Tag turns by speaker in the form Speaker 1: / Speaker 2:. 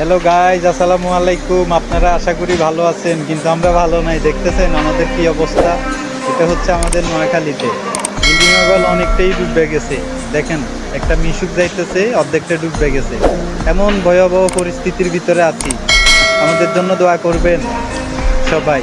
Speaker 1: Hello guys আসসালামু আলাইকুম। আপনারা আশা করি ভালো আছেন, কিন্তু আমরা ভালো নাই। দেখতেছেন আমাদের কি অবস্থা? এটা হচ্ছে আমাদের নোয়াখালীতে। ইন্ডিয়াগল অনেকটাই ডুববে গেছে। দেখেন, একটা মিশুক যাইতেছে, অর্ধেকটা ডুববে গেছে। এমন ভয়াবহ পরিস্থিতির ভিতরে আছি। আমাদের জন্য দোয়া করবেন সবাই।